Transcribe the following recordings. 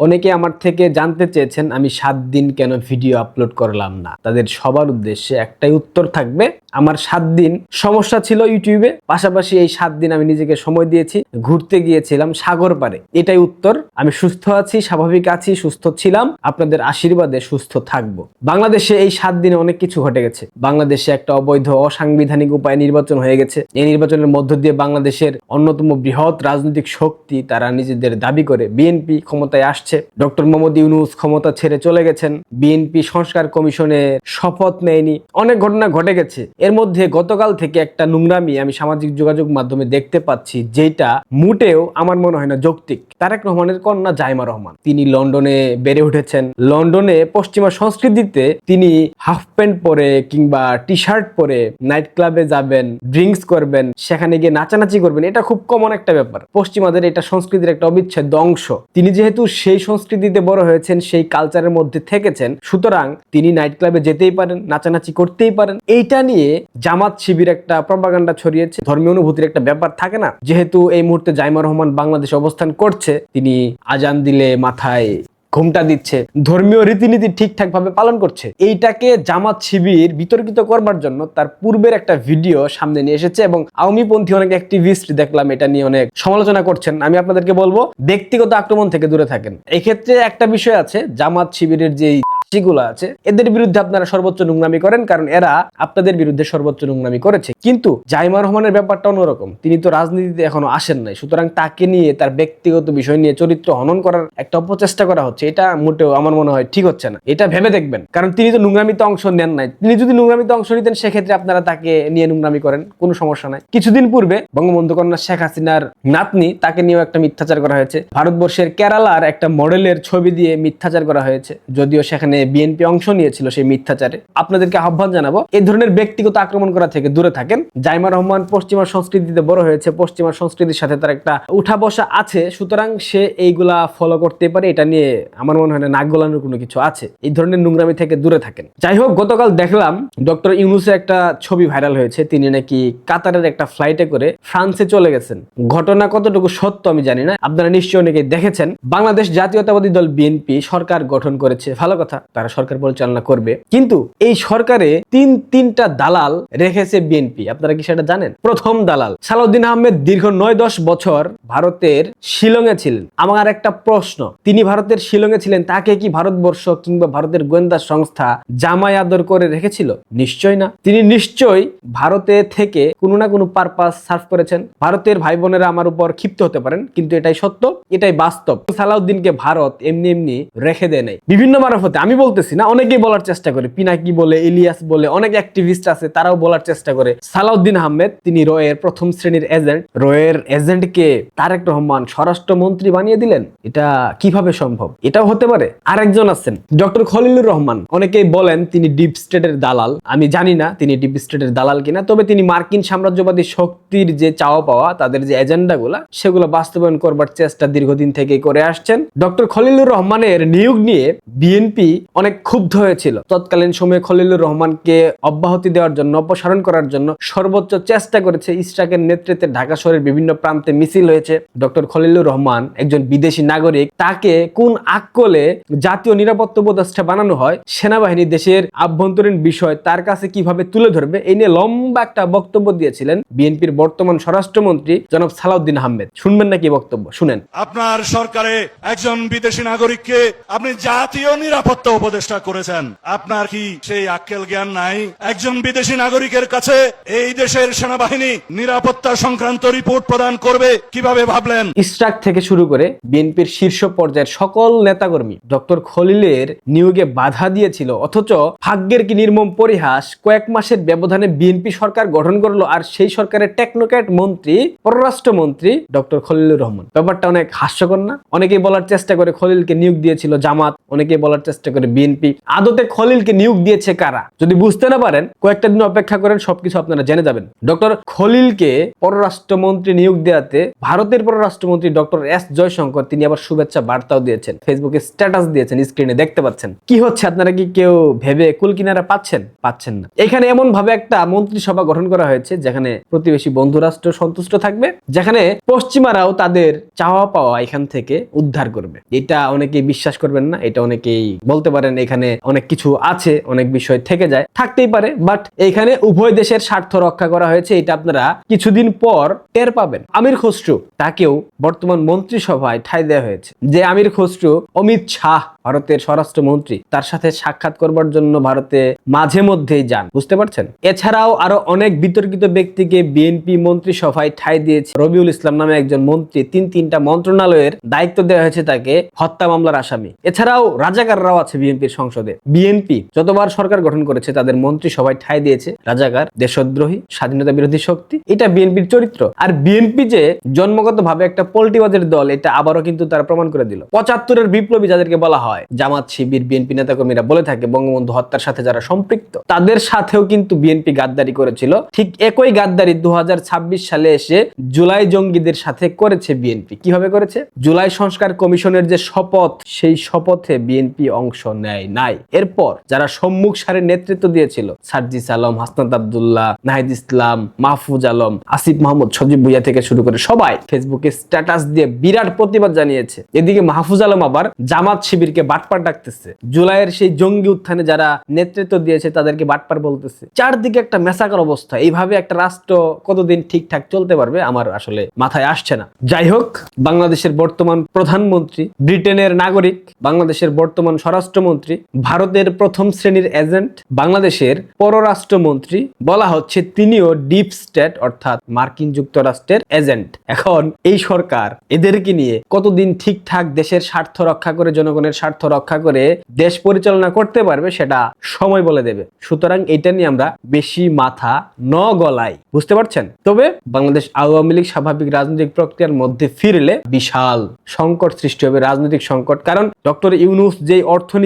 অনেকে আমার থেকে জানতে চেয়েছেন আমি সাত দিন কেন ভিডিও আপলোড করলাম না। তাদের সবার উদ্দেশ্যে একটাই উত্তর থাকবে আমার সাত দিন সমস্যা ছিল ইউটিউবে। পাশাপাশি এই সাত দিন আমি নিজেকে সময় দিয়েছি, ঘুরতে গিয়েছিলাম সাগর পারে এটাই উত্তর। আমি সুস্থ আছি, স্বাভাবিক আছি, সুস্থ ছিলাম। আপনাদের আশীর্বাদে সুস্থ থাকব। বাংলাদেশে এই সাত দিনে অনেক কিছু ঘটে গেছে। বাংলাদেশে একটা অবৈধ, অসাংবিধানিক উপায়ে নির্বাচন হয়ে গেছে। এই নির্বাচনের মধ্য দিয়ে বাংলাদেশের অন্যতম বৃহৎ রাজনৈতিক শক্তি তারা নিজেদের দাবি করে, বিএনপি ক্ষমতায় আসছে। ডক্টর মোহাম্মদ ইউনুস ক্ষমতা ছেড়ে চলে গেছেন। বিএনপি সংস্কার কমিশনের শপথ নেয়নি। অনেক ঘটনা ঘটে গেছে। এর মধ্যে গতকাল থেকে একটা নোংরামি আমি সামাজিক যোগাযোগ মাধ্যমে দেখতে পাচ্ছি, যেটা মোটেও আমার মনে হয় না যৌক্তিক। তারেক রহমানের কন্যা জাইমা রহমান, তিনি লন্ডনে বেড়ে উঠেছেন। লন্ডনে পশ্চিমা সংস্কৃতিতে তিনি হাফ প্যান্ট পরে কিংবা টি শার্ট পরে নাইট ক্লাবে যাবেন, ড্রিঙ্কস করবেন, সেখানে গিয়ে নাচানাচি করবেন, এটা খুব কমন একটা ব্যাপার। পশ্চিমাদের এটা সংস্কৃতির একটা অবিচ্ছেদ্য অংশ। তিনি যেহেতু সেই সংস্কৃতিতে বড় হয়েছেন, সেই কালচারের মধ্যে থেকেছেন, সুতরাং তিনি নাইট ক্লাবে যেতেই পারেন, নাচানাচি করতেই পারেন। এইটা নিয়ে জামাত শিবির একটা প্রপাগান্ডা ছড়িয়েছে। ধর্মীয় অনুভূতির একটা ব্যাপার থাকে না। যেহেতু এই মুহূর্তে জাইমা রহমান বাংলাদেশে অবস্থান করছে, তিনি আজান দিলে মাথায় ঘুমটা দিচ্ছে, ধর্মীয় রীতিনীতি ঠিকঠাক ভাবে পালন করছে। এইটাকে জামাত শিবির বিতর্কিত করবার জন্য তার পূর্বের একটা ভিডিও সামনে নিয়ে এসেছে এবং আওয়ামীপন্থী অনেক অ্যাক্টিভিস্ট দেখলাম, এটা নিয়ে অনেক সমালোচনা করছেন। আমি আপনাদেরকে বলব, ব্যক্তিগত আক্রমণ থেকে দূরে থাকেন। এক্ষেত্রে একটা বিষয় আছে, জামাত শিবিরের যে যেগুলো আছে, এদের বিরুদ্ধে আপনারা সর্বোচ্চ নোংরামি করেন, কারণ এরা আপনাদের বিরুদ্ধে সর্বোচ্চ নোংরামি করেছে। কিন্তু জাইমা রহমানের ব্যাপারটা অন্যরকম। তিনি তো রাজনীতিতে এখনও আসেন নাই। সুতরাং তাকে নিয়ে, তার ব্যক্তিগত বিষয় নিয়ে চরিত্র হনন করার একটা অপচেষ্টা করা হচ্ছে, এটা মোটেও আমার মনে হয় ঠিক হচ্ছে না। এটা ভেবে দেখবেন। কারণ তিনি তো নোংরামিতে অংশ নেন নাই। তিনি যদি নোংরামিতে অংশ নিতেন, সেক্ষেত্রে আপনারা তাকে নিয়ে নোংরামি করেন, কোনো সমস্যা নাই। কিছুদিন পূর্বে বঙ্গবন্ধু কন্যা শেখ হাসিনার নাতনি, তাকে নিয়েও একটা মিথ্যাচার করা হয়েছে। ভারতবর্ষের কেরালার একটা মডেলের ছবি দিয়ে মিথ্যাচার করা হয়েছে। যদিও সেখানে বিএনপি অংশ নিয়েছিল সেই মিথ্যাচারে। আপনাদেরকে আহ্বান জানাব এই ধরনের ব্যক্তিগত আক্রমণ করা থেকে দূরে থাকেন। জাইমা রহমান পশ্চিমা সংস্কৃতিতে বড় হয়েছে, পশ্চিমা সংস্কৃতির সাথে তার একটা উঠা বসা আছে, সুতরাং সে এইগুলা ফলো করতে পারে, এটা নিয়ে আমার মনে হয় না নাক গলানোর কোনো কিছু আছে। এই ধরনের নোংরামি থেকে দূরে থাকেন। যাই হোক, গতকাল দেখলাম ডক্টর ইউনুসের একটা ছবি ভাইরাল হয়েছে, তিনি নাকি কাতারের একটা ফ্লাইটে করে ফ্রান্সে চলে গেছেন। ঘটনা কতটুকু সত্য আমি জানি না, আপনারা নিশ্চয়ই অনেকে দেখেছেন। বাংলাদেশ জাতীয়তাবাদী দল বিএনপি সরকার গঠন করেছে, ভালো কথা। তারা সরকার পরিচালনা করবে। কিন্তু এই সরকারে তিন, তিনটা দালাল রেখেছে বিএনপি। আপনারা কি সেটা জানেন? প্রথম দালাল সালাউদ্দিন আহমেদ দীর্ঘ নয়, দশ বছর ভারতের শিলংয়ে ছিলেন। আমার একটা প্রশ্ন, তিনি ভারতের শিলংয়ে ছিলেন, তাকে কি ভারতবর্ষ কিংবা ভারতের গোয়েন্দা সংস্থা জামাই আদর করে রেখেছিল? নিশ্চয় না। তিনি নিশ্চয় ভারতে থেকে কোনো না কোনো পারপাস সার্ভ করেছেন। ভারতের ভাই বোনেরা আমার উপর ক্ষিপ্ত হতে পারেন, কিন্তু এটাই সত্য, এটাই বাস্তব। সালাউদ্দিনকে ভারত এমনি এমনি রেখে দেয় নাই। বিভিন্ন মারফতে, আমি বলতেছি না, অনেকেই বলার চেষ্টা করে। পিনাকি বলে, ইলিয়াস বলে, অনেক অ্যাক্টিভিস্ট আছে, তারাও বলার চেষ্টা করে। সালাউদ্দিন আহমেদ, তিনি রয়ের প্রথম শ্রেণির এজেন্ট রয়ের এজেন্টকে তারেক রহমান স্বরাষ্ট্রমন্ত্রী বানিয়ে দিলেন? এটা কীভাবে সম্ভব? এটাও হতে পারে। আরেকজন আছেন, ডক্টর খলিলুর রহমান। অনেকেই বলেন তিনি ডিপ স্টেটের দালাল। আমি জানি না তিনি ডিপ স্টেটের দালাল কিনা, তবে তিনি মার্কিন সাম্রাজ্যবাদী শক্তির যে চাওয়া পাওয়া, তাদের যে এজেন্ডা গুলা, সেগুলো বাস্তবায়ন করবার চেষ্টা দীর্ঘদিন থেকে করে আসছেন। ডক্টর খলিলুর রহমানের নিয়োগ নিয়ে বিএনপি অনেক ক্ষুব্ধ হয়েছিল। তৎকালীন সময়ে খলিলুর রহমানকে অব্যাহতি দেওয়ার জন্য, অপসারণ করার জন্য সর্বোচ্চ চেষ্টা করেছে ইস্টাকের নেতৃত্বে ঢাকা শহরের বিভিন্ন প্রান্তে মিছিল হয়েছে। ডক্টর খলিলুর রহমান একজন বিদেশি নাগরিক, তাকে কোন আকলে জাতীয় নিরাপত্তা উপদেষ্টা বানানো হয়, সেনাবাহিনী দেশের আভ্যন্তরীণ বিষয় তার কাছে কীভাবে তুলে ধরবে এই নিয়ে লম্বা একটা বক্তব্য দিয়েছিলেন বিএনপির বর্তমান স্বরাষ্ট্রমন্ত্রী জনাব সালাউদ্দিন আহমেদ। শুনবেন নাকি বক্তব্য? শুনেন। আপনার সরকারে একজন বিদেশি নাগরিককে আপনি জাতীয় নিরাপত্তা উপদেষ্টা করেছেন। আপনার কি সেই আক্কেল জ্ঞান নাই? একজন বিদেশি নাগরিকের কাছে এই দেশের সেনাবাহিনী নিরাপত্তা সংক্রান্ত রিপোর্ট প্রদান করবে কীভাবে ভাবলেন? ইস্টাক থেকে শুরু করে বিএনপির শীর্ষ পর্যায়ের সকল নেতাকর্মী, ডক্টর খলিলের নিয়োগে বাধা দিয়েছিল, অথচ ভাগ্যের কি নির্মম পরিহাস কয়েক মাসের ব্যবধানে বিএনপি সরকার গঠন করল আর সেই সরকারের টেকনোক্যাট মন্ত্রী, পররাষ্ট্রমন্ত্রী ডক্টর খলিলুর রহমান। ব্যাপারটা অনেক হাস্যকর না? অনেকেই বলার চেষ্টা করে খলিলকে নিয়োগ দিয়েছিল জামাত, অনেকেই বলার চেষ্টা করে ভেতরে বিএনপি আদতে খলিলকে নিয়োগ দিয়েছে কারা? যদি বুঝতে না পারেন, কয়েকটা দিন অপেক্ষা করেন, সবকিছু আপনারা জেনে যাবেন। ডক্টর খলিলকে পররাষ্ট্রমন্ত্রী নিয়োগ দেওয়াতে ভারতের পররাষ্ট্রমন্ত্রী ডক্টর এস জয়শঙ্কর, তিনি আবার শুভেচ্ছা বার্তাও দিয়েছেন ফেসবুকে স্ট্যাটাস দিয়েছেন স্ক্রিনে দেখতে পাচ্ছেন। কি হচ্ছে, আপনারা কি কেউ ভেবে কুলকিনারা পাচ্ছেন? পাচ্ছেন না। এখানে এমন ভাবে একটা মন্ত্রিসভা গঠন করা হয়েছে, যেখানে প্রতিবেশী বন্ধু রাষ্ট্র সন্তুষ্ট থাকবে, যেখানে পশ্চিমারাও তাদের চাওয়া পাওয়া এখান থেকে উদ্ধার করবে। এটা অনেকেই বিশ্বাস করবেন না, এটা অনেকেই বলতে পারেন, এখানে অনেক কিছু আছে, অনেক বিষয় থেকে যায়। থাকতেই পারে বাট এখানে উভয় দেশের স্বার্থ রক্ষা করা হয়েছে, এটা আপনারা কিছুদিন পর টের পাবেন। আমির খসরু, তাকেও বর্তমান মন্ত্রিসভায় ঠাই দেওয়া হয়েছে যে আমির খসরু অমিত শাহ, ভারতের স্বরাষ্ট্রমন্ত্রী, তার সাথে সাক্ষাৎ করবার জন্য ভারতে মাঝে মধ্যেই যান। বুঝতে পারছেন? এছাড়াও আরও অনেক বিতর্কিত ব্যক্তিকে বিএনপি মন্ত্রিসভায় ঠাই দিয়েছে রবিউল ইসলাম নামে একজন মন্ত্রী। তিন তিনটা মন্ত্রণালয়ের দায়িত্ব দেওয়া হয়েছে তাকে হত্যা মামলার আসামি। এছাড়াও রাজাকাররাও আছে বিএনপির সংসদে। বিএনপি যতবার সরকার গঠন করেছে, তাদের মন্ত্রিসভায় ঠাই দিয়েছে। রাজাকার, দেশদ্রোহী, স্বাধীনতা বিরোধী শক্তি, এটা বিএনপির চরিত্র। আর বিএনপি যে জন্মগত ভাবে একটা পল্টিবাজের দল, এটা আবারও কিন্তু তারা প্রমাণ করে দিল। পঁচাত্তরের বিপ্লবী যাদেরকে বলা হয়, জামাত, শিবির, বিএনপি নেতাকর্মীরা বলে থাকে, বঙ্গবন্ধু হত্যার সাথে যারা সম্পৃক্ত, তাদের সাথেও কিন্তু বিএনপি গাদ্দারি করেছিল। ঠিক একই গাদ্দারি দু হাজার ছাব্বিশ সালে এসে জুলাই জঙ্গিদের সাথে করেছে বিএনপি। কীভাবে করেছে? জুলাই সংস্কার কমিশনের যে শপথ, সেই শপথে বিএনপি অংশ নেয় নাই। এরপর যারা সম্মুখ সারের নেতৃত্ব দিয়েছিল, সার্জিস আলম, হাসনাত আবদুল্লাহ, নাহিদ ইসলাম, মাহফুজ আলম, আসিফ মাহমুদ, সজীব ভুইয়া থেকে শুরু করে সবাই ফেসবুকে স্ট্যাটাস দিয়ে বিরাট প্রতিবাদ জানিয়েছে। এদিকে মাহফুজ আলম আবার জামাত শিবিরকে বাটপার ডাকতেছে। জুলাইয়ের সেই জঙ্গি উত্থানে যারা নেতৃত্ব দিয়েছে, তাদেরকে বাটপার বলতেছে। চারদিকে একটা মেসাকার অবস্থা। এইভাবে একটা রাষ্ট্র কতদিন ঠিকঠাক চলতে পারবে, আমার আসলে মাথায় আসছে না। যাই হোক, বাংলাদেশের বর্তমান প্রধানমন্ত্রী, ব্রিটেনের নাগরিক, বাংলাদেশের বর্তমান স্বরাষ্ট্রমন্ত্রী, ভারতের প্রথম শ্রেণির এজেন্ট, বাংলাদেশের পররাষ্ট্রমন্ত্রী বলা হচ্ছে তিনিও ডিপ স্টেট অর্থাৎ মার্কিন যুক্তরাষ্ট্রের এজেন্ট। এখন এই সরকার এদেরকে নিয়ে কতদিন ঠিকঠাক দেশের স্বার্থ রক্ষা করে, জনগণের স্বার্থ রক্ষা করে দেশ পরিচালনা করতে পারবে সেটা সময় বলে দেবে। সুতরাং এটা নিয়ে আমরা বেশি মাথা ন গলাই বুঝতে পারছেন? তবে বাংলাদেশ আওয়ামী লীগ স্বাভাবিক রাজনৈতিক প্রক্রিয়ার মধ্যে ফিরলে বিশাল সংকট সৃষ্টি হবে, রাজনৈতিক সংকট। কারণ ডক্টর ইউনুস যে অর্থনীতি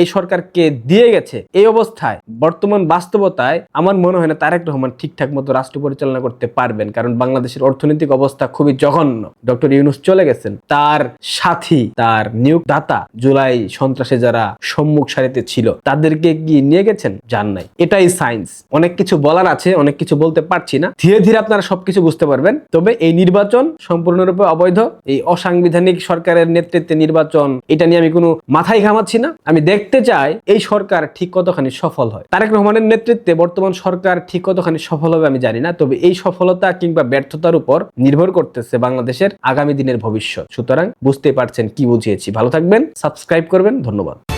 এই সরকারকে দিয়ে গেছে, এই অবস্থায় বর্তমান বাস্তবতায় আমার মনে হয় না তারেক রহমান ঠিকঠাক মতো রাষ্ট্র পরিচালনা করতে পারবেন, কারণ বাংলাদেশের অর্থনৈতিক অবস্থা খুবই জঘন্য। ডক্টর ইউনুস চলে গেছেন, তার সাথী, তার নিয়োগদাতা জুলাই সন্ত্রাসে যারা সম্মুখ সারিতে ছিল, তাদেরকে কি নিয়ে গেছেন? জান নাই। এটাই সায়েন্স অনেক কিছু বলার আছে, অনেক কিছু বলতে পারছি না। ধীরে ধীরে আপনারা সবকিছু বুঝতে পারবেন। তবে এই নির্বাচন সম্পূর্ণরূপে অবৈধ, এই অসাংবিধানিক সরকারের নেতৃত্বে নির্বাচন, এটা নিয়ে আমি কোনো মাথায় ঘামাচ্ছি না। আমি দেখতে চাই এই সরকার ঠিক কতখানি সফল হয়। তারেক রহমানের নেতৃত্বে বর্তমান সরকার ঠিক কতখানি সফল হবে আমি জানি না, তবে এই সফলতা কিংবা ব্যর্থতার উপর নির্ভর করতেছে বাংলাদেশের আগামী দিনের ভবিষ্যৎ। সুতরাং বুঝতে পারছেন কি বুঝিয়েছি। ভালো থাকবেন, সাবস্ক্রাইব করবেন, ধন্যবাদ।